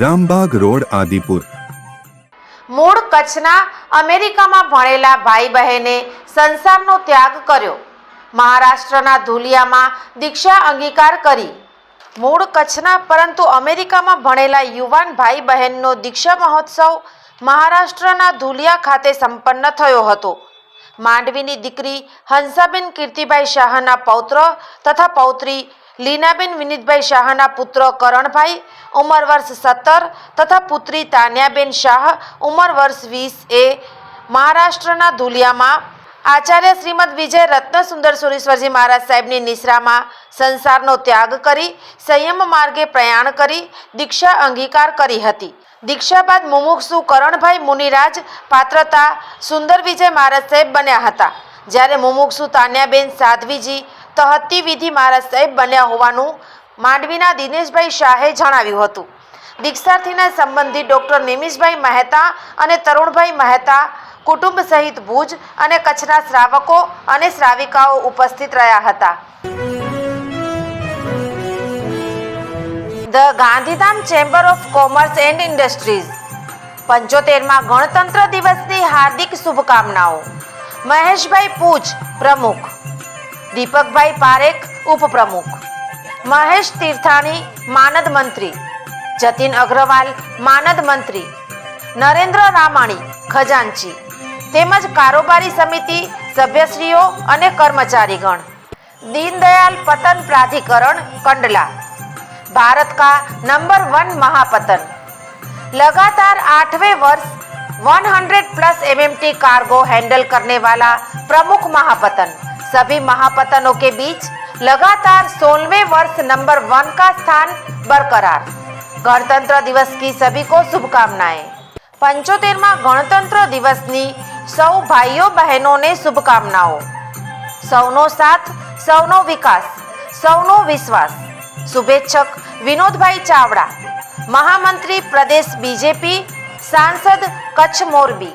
Rambag road, Adipur. મૂળ કચ્છના અમેરિકામાં ભણેલા ભાઈ બહેને સંસારનો ત્યાગ કર્યો. મહારાષ્ટ્રના ધુલિયામાં દીક્ષા અંગીકાર કરી. મૂળ કચ્છના, પરંતુ અમેરિકામાં ભણેલા યુવાન ભાઈ બહેનનો દીક્ષા મહોત્સવ મહારાષ્ટ્રના ધુલિયા ખાતે સંપન્ન થયો હતો. માંડવીની દીકરી હંસાબેન કીર્તિભાઈ શાહના પૌત્ર તથા પૌત્રી લીનાબેન વિનીતભાઈ શાહના પુત્ર કરણભાઈ, ઉંમર વર્ષ સત્તર, તથા પુત્રી તાન્યાબેન શાહ, ઉંમર વર્ષ વીસ એ મહારાષ્ટ્રના ધુલિયામાં. આચાર્ય શ્રીમદ વિજય રત્ન સુંદર સુરેશ્વરજી મહારાજ સાહેબની નિશ્રામાં સંસારનો ત્યાગ કરી, સંયમ માર્ગે પ્રયાણ કરી, દીક્ષા અંગીકાર કરી હતી. દીક્ષા બાદ મુમુક્ષુ કરણભાઈ મુનિરાજ પાત્રતા સુંદર વિજય મહારાજ સાહેબ બન્યા હતા. જ્યારે મુમુક્ષુ તાન્યાબેન સાધ્વીજી તહત્તી વિધિ મહારાજ સાહેબ બન્યા હોવાનું માંડવીના દિનેશભાઈ શાહે જણાવ્યું હતું. દીક્ષાર્થીના સંબંધી ડૉક્ટર નિમિષભાઈ મહેતા અને તરુણભાઈ મહેતા, કુટુંબ સહિત ભુજ અને કચ્છના શ્રાવકો અને શ્રાવિકાઓ ઉપસ્થિત રહ્યા હતા. The Gandhidham chamber of commerce and industries, પંચોતેરમાં ગણતંત્ર દિવસની હાર્દિક શુભકામનાઓ. મહેશભાઈ પૂજ પ્રમુખ. દીપકભાઈ પારેખ ઉપપ્રમુખ મહેશ તીર્થાણી માનદ મંત્રી જતીન અગ્રવાલ માનદ મંત્રી નરેન્દ્ર રામાણી ખજાનચી તેમજ કારોબારી સમિતિ સભ્યશ્રીઓ અને કર્મચારીગણ દીનદયાલ પતન પ્રાધિકરણ કંડલા भारत का नंबर वन महापतन लगातार आठवें वर्ष 100 प्लस एमएमटी कार्गो हैंडल करने वाला प्रमुख महापतन सभी महापतनों के बीच लगातार सोलवे वर्ष नंबर वन का स्थान बरकरार। गणतंत्र दिवस की सभी को शुभकामनाएं। પંચોતેરમાં ગણતંત્ર દિવસની સૌ ભાઈઓ બહેનોને શુભકામનાઓ સૌનો સાથ સૌનો વિકાસ સૌનો વિશ્વાસ શુભેચ્છક વિનોદભાઈ ચાવડા મહામંત્રી પ્રદેશ બીજેપી સાંસદ કચ્છ મોરબી